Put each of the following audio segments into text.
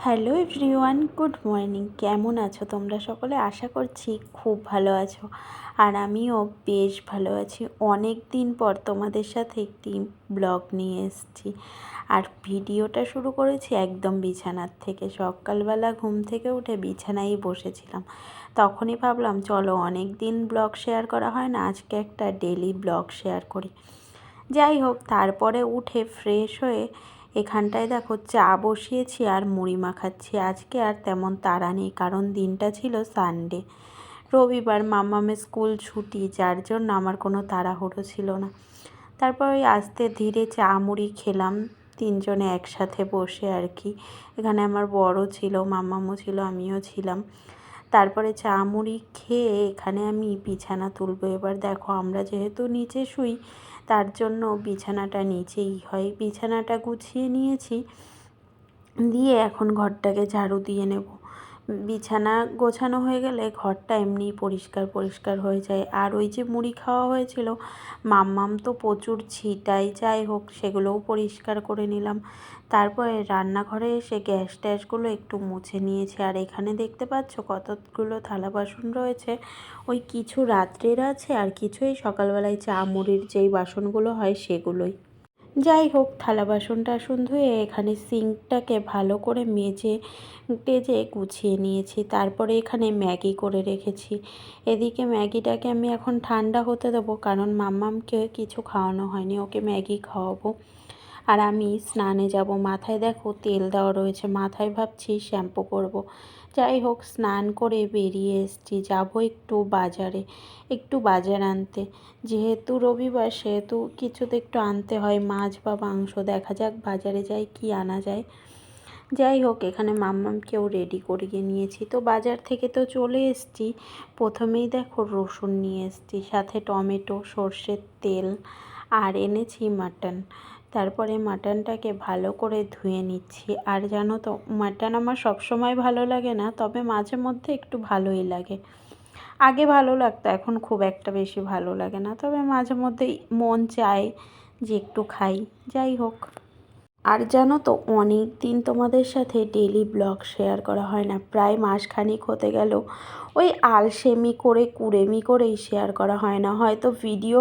Hello everyone, good morning. কেমন আছো তোমরা সকলে? আশা করছি খুব ভালো আছো। আর আমিও বেশ ভালো আছি। অনেক দিন পর তোমাদের সাথে একটি ব্লগ নিয়ে এসেছি। আর ভিডিওটা শুরু করেছি একদম বিছানার থেকে। সকালবেলা ঘুম থেকে উঠে বিছানায় বসেছিলাম। তখনই ভাবলাম, চলো অনেক দিন ব্লগ শেয়ার করা হয় না, আজকে একটা ডেলি ব্লগ শেয়ার করি। যাই হোক, তারপরে উঠে ফ্রেশ হয়ে এখানটায় দেখো চা বসিয়েছি আর মুড়ি মাখাচ্ছি। আজকে আর তেমন তাড়া নেই, কারণ দিনটা ছিল সানডে। রবিবার মামামের স্কুল ছুটি, যার জন্য আমার কোনো তাড়াহুড়ো ছিল না। তারপর ওই আস্তে ধীরে চা, মুড়ি খেলাম, তিনজনে একসাথে বসে আর কি। এখানে আমার বড় ছিল, মামামও ছিল, আমিও ছিলাম। তারপরে চা মুড়ি খেয়ে এখানে আমি বিছানা তুলবো। এবার দেখো আমরা যেহেতু নিচে শুই, তার জন্য বিছানাটা নিচেই হয়। বিছানাটা গুছিয়ে নিয়েছি, দিয়ে এখন ঘরটাকে ঝাড়ু দিয়ে নেব। বিছানা গোছানো হয়ে গেলে ঘরটা এমনি পরিষ্কার পরিষ্কার হয়ে যায়। আর ওই যে মুড়ি খাওয়া হয়েছিল, মাম্মাম তো প্রচুর ছিটাই যাই হোক সেগুলোও পরিষ্কার করে নিলাম। তারপরে রান্নাঘরে এসে গ্যাস ট্যাসগুলো একটু মুছে নিয়েছে। আর এখানে দেখতে পাচ্ছ কতগুলো থালা বাসন রয়েছে। ওই কিছু রাত্রের আছে, আর কিছুই সকালবেলায় চা মুড়ির যেই বাসনগুলো হয় সেগুলোই। যাই হোক থালা বাসন টাসন ধুয়ে এখানে সিঙ্কটাকে ভালো করে মেজে টেজে গুছিয়ে নিয়েছি। তারপরে এখানে ম্যাগি করে রেখেছি। এদিকে ম্যাগিটাকে আমি এখন ঠান্ডা হতে দেবো কারণ মাম্মামকে কিছু খাওয়ানো হয়নি, ওকে ম্যাগি খাওয়াবো। আর আমি স্নানে যাব, মাথায় দেখো তেল দেওয়া রয়েছে, মাথায় ভাবছি শ্যাম্পু করব। যাই হোক, স্নান করে বেরিয়ে এসছি। যাব একটু বাজারে, একটু বাজার আনতে। যেহেতু রবিবার, সেহেতু কিছু তো একটু আনতে হয়, মাছ বা মাংস। দেখা যাক বাজারে যাই, কি আনা যায়। যাই হোক, এখানে মাম্মামকেও রেডি করিয়ে নিয়েছি। তো বাজার থেকে তো চলে এসছি। প্রথমেই দেখো রসুন নিয়ে এসছি, সাথে টমেটো, সর্ষের তেল, আর এনেছি মাটন। তারপরে মাটনটাকে ভালো করে ধুয়ে নিচ্ছি। আর জানো তো, মাটন আমার সবসময় ভালো লাগে না, তবে মাঝে মধ্যে একটু ভালোই লাগে। আগে ভালো লাগতো, এখন খুব একটা বেশি ভালো লাগে না, তবে মাঝে মধ্যেই মন চায় যে একটু খাই। যাই হোক। আর জানো তো অনেক দিন তোমাদের সাথে ডেলি ব্লগ শেয়ার করা হয় না। প্রায় মাসখানিক হতে গেল, ওই আলসেমি করে, কুড়েমি করেই শেয়ার করা হয় না। হয়তো ভিডিও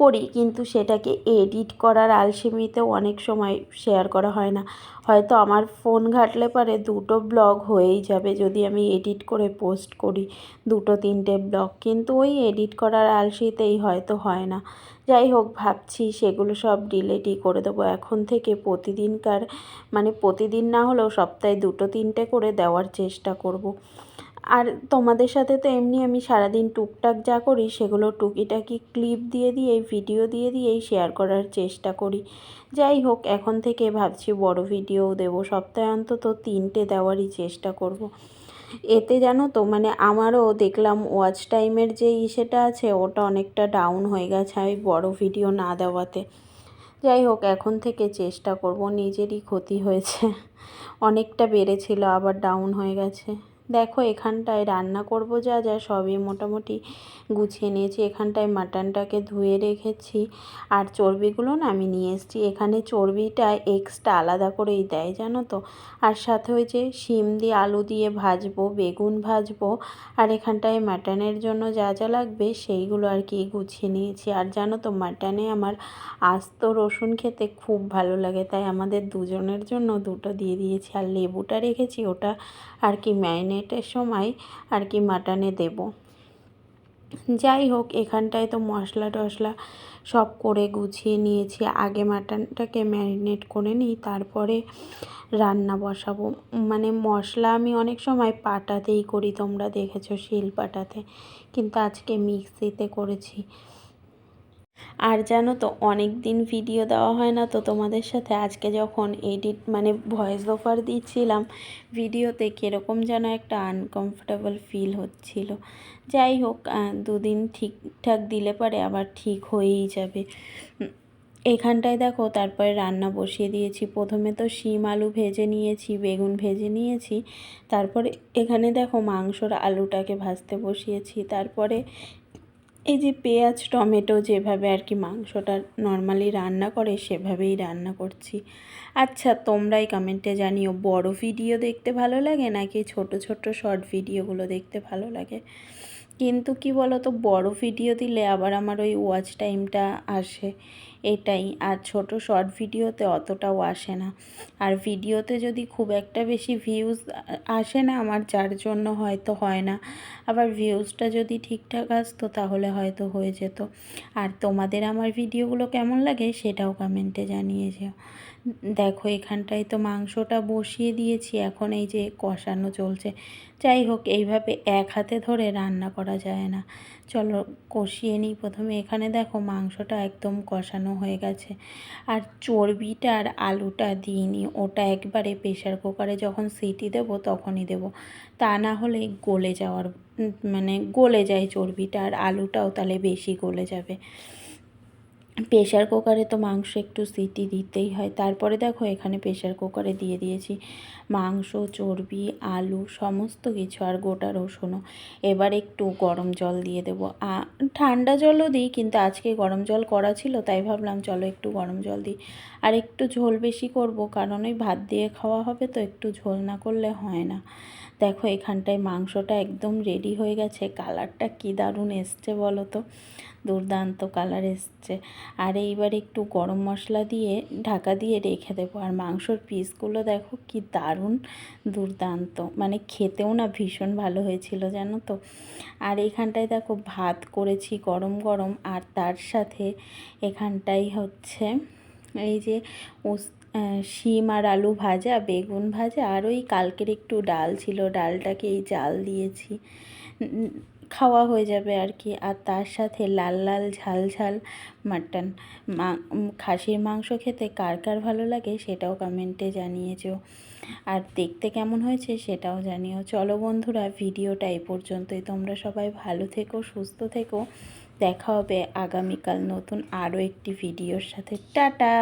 করি, কিন্তু সেটাকে এডিট করার আলসেমিতেও অনেক সময় শেয়ার করা হয় না। হয়তো আমার ফোন ঘাটলে পারে দুটো ব্লগ হয়েই যাবে যদি আমি এডিট করে পোস্ট করি দুটো, তিনটে ব্লগ কিন্তু ওই এডিট করার আলসিতেই হয়তো হয় না। যাই হোক ভাবছি সেগুলো সব ডিলেটই করে দেবো এখন থেকে প্রতিদিনকার মানে প্রতিদিন না হলেও সপ্তাহে দুটো তিনটে করে দেওয়ার চেষ্টা করব। আর তোমাদের সাথে তো এমনি আমি সারাদিন টুকটাক যা করি সেগুলো টুকিটাকি ক্লিপ দিয়ে দিয়ে ভিডিও দিয়ে দিয়েই শেয়ার করার চেষ্টা করি যাই হোক এখন থেকে ভাবছি বড় ভিডিও দেব সপ্তাহে অন্তত তিনটে দেওয়ারই চেষ্টা করব। এতে জানো তো মানে আমারও দেখলাম ওয়াচ টাইমের যে ইসেটা আছে, ওটা অনেকটা ডাউন হয়ে গেছে আমি বড় ভিডিও না দেওয়াতে। যাই হোক, এখন থেকে চেষ্টা করব, নিজেরই ক্ষতি হয়েছে। অনেকটা বেড়েছিল, আবার ডাউন হয়ে গেছে। দেখো, এখানটায় রান্না করব যা যা সবই মোটামুটি গুছিয়ে নিয়েছি। এখানটায় মাটনটাকে ধুয়ে রেখেছি আর চর্বিগুলো না আমি নিয়ে এসেছি। এখানে চর্বিটা এক্সট্রা আলাদা করেই দেয়, জানো তো? আর সাথে ওই যে শিম দিয়ে আলু দিয়ে ভাজবো, বেগুন ভাজবো আর এখানটায় মাটনের জন্য যা যা লাগবে সেইগুলো আর কি গুছিয়ে নিয়েছি। আর জানো তো, মাটনে আমার আস্ত রসুন খেতে খুব ভালো লাগে, তাই আমাদের দুজনের জন্য দুটো দিয়ে দিয়েছি। আর লেবুটা রেখেছি, ওটা আর কি ম্যারিনেটের সময় আর কি মাটনে দেব। যাই হোক, এখানটায় তো মশলা টশলা সব করে গুছিয়ে নিয়েছি। আগে মাটনটাকে ম্যারিনেট করে নিই, তারপরে রান্না বসাবো। মানে মশলা আমি অনেক সময় পাটাতেই করি, তোমরা দেখেছ শিল পাটাতে। কিন্তু আজকে মিক্সিতে করেছি। আর জানো তো অনেক দিন ভিডিও দেওয়া হয় না, তো তোমাদের সাথে আজকে যখন এডিট মানে ভয়েস ওভার দিচ্ছিলাম ভিডিওতে কীরকম যেন একটা আনকমফোর্টেবল ফিল হচ্ছিল। যাই হোক দুদিন ঠিকঠাক দিলে পরে আবার ঠিক হয়েই যাবে। এখানটায় দেখো, তারপরে রান্না বসিয়ে দিয়েছি। প্রথমে তো শিম আলু ভেজে নিয়েছি, বেগুন ভেজে নিয়েছি। তারপরে এখানে দেখো মাংসর আলুটাকে ভাজতে বসিয়েছি। তারপরে এই যে পেঁয়াজ, টমেটো যেভাবে আর কি মাংসটা নর্মালি রান্না করে, সেভাবেই রান্না করছি। আচ্ছা তোমরাই কমেন্টে জানিও, বড় ভিডিও দেখতে ভালো লাগে নাকি ছোট ছোট শর্ট ভিডিওগুলো দেখতে ভালো লাগে? কিন্তু কি বলো তো বড় ভিডিও দিলে আবার আমার ওই ওয়াচ টাইমটা আসে। এটাই। আর ছোট শর্ট ভিডিওতে অতটাও আসে না। আর ভিডিওতে যদি খুব একটা বেশি ভিউজ আসে না, আমার যার জন্য হয়তো হয় না। আবার ভিউজটা যদি ঠিকঠাক আসতো, তাহলে হয়তো হয়ে যেত। আর তোমাদের আমার ভিডিওগুলো কেমন লাগে, সেটাও কমেন্টে জানিয়ে যেও। দেখো, এখানটায় তো মাংসটা বসিয়ে দিয়েছি, এখন এই যে কষানো চলছে। যাই হোক, এইভাবে এক হাতে ধরে রান্না করা যায় না। চলো কষিয়ে নিই প্রথমে। এখানে দেখো মাংসটা একদম কষানো হয়ে গেছে। আর চর্বিটা আর আলুটা দিইনি ওটা একবারে প্রেশার কুকারে যখন সিটি দেব তখনই দেব। তা না হলে গলে যাওয়ার মানে গলে যায় চর্বিটা। আর আলুটাও তাহলে বেশি গলে যাবে। প্রেশার কুকারে তো মাংস একটু সিটি দিতেই হয়। তারপরে দেখো এখানে প্রেশার কুকারে দিয়ে দিয়েছি মাংস, চর্বি, আলু সমস্ত কিছু আর গোটা রসুনও। এবার একটু গরম জল দিয়ে দেবো। ঠান্ডা জলও দিই কিন্তু আজকে গরম জল করা ছিল তাই ভাবলাম চলো একটু গরম জল দিই। আর একটু ঝোল বেশি করব কারণ ওই ভাত দিয়ে খাওয়া হবে তো একটু ঝোল না করলে হয় না। দেখো এখানটায় মাংসটা একদম রেডি হয়ে গেছে। কালারটা কী দারুণ এসছে বলো তো? দুর্দান্ত কালার এসছে। আর এইবার একটু গরম মশলা দিয়ে ঢাকা দিয়ে রেখে দেবো। আর মাংসর পিসগুলো দেখো কি দারুণ দুর্দান্ত। মানে খেতেও না ভীষণ ভালো হয়েছিল, জানো তো? আর এখানটায় দেখো ভাত করেছি গরম গরম। আর তার সাথে এখানটাই হচ্ছে এই যে শিম আর আলু ভাজা, বেগুন ভাজা আর ওই কালকের একটু ডাল ছিল। ডালটাকে এই জাল দিয়েছি। খাওয়া হয়ে যাবে আর কি। আর তার সাথে লাল লাল ঝাল ঝাল মাটন। খাসির মাংস খেতে কার কার ভালো লাগে সেটাও কমেন্টে জানিয়েছো। আর দেখতে কেমন হয়েছে সেটাও জানিও। চলো বন্ধুরা, ভিডিওটা এই পর্যন্তই। তোমরা সবাই ভালো থেকো, সুস্থ থেকো। দেখা হবে আগামীকাল নতুন আরও একটি ভিডিওর সাথে। টাটা!